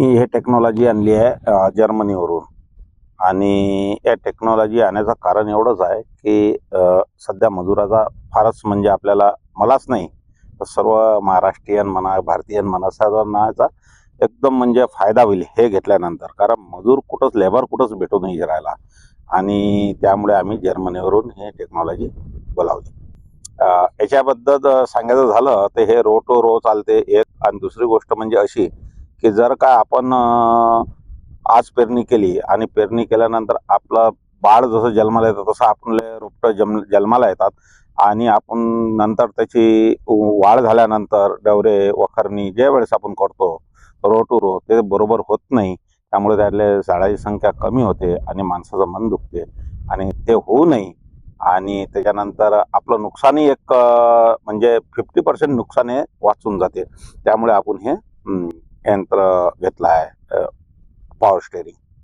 ही हे टेक्नॉलॉजी आणली आहे जर्मनीवरून. आणि या टेक्नॉलॉजी आणण्याचं कारण एवढंच आहे की सध्या मजुराचा फारच म्हणजे आपल्याला मलाच नाही. तर सर्व महाराष्ट्रीयन म्हणा भारतीयन म्हणा सर्वांनाचा एकदम म्हणजे फायदा होईल हे घेतल्यानंतर. कारण मजूर कुठंच लेबर कुठंच भेटू नाही राहिला. आणि त्यामुळे आम्ही जर्मनीवरून हे टेक्नॉलॉजी बोलावली. याच्याबद्दल सांगायचं झालं तर हे रो टू रो चालते एक. आणि दुसरी गोष्ट म्हणजे अशी की जर का आपण आज पेरणी केली आणि पेरणी केल्यानंतर आपलं बाळ जसं जन्माला येतं तसं आपले रोपटं जम जन्माला येतात आणि आपण नंतर त्याची वाढ झाल्यानंतर डवरे वखरणी ज्या वेळेस आपण करतो रो टू रो ते बरोबर होत नाही त्यामुळे त्यातले झाडाची संख्या कमी होते आणि माणसाचं मन दुखते आणि ते होऊ नये. आणि त्याच्यानंतर आपलं नुकसानही एक म्हणजे फिफ्टी पर्सेंट नुकसान हे वाचून जाते. त्यामुळे आपण हे यंत्र घेतला आहे पॉवर स्टेरिंग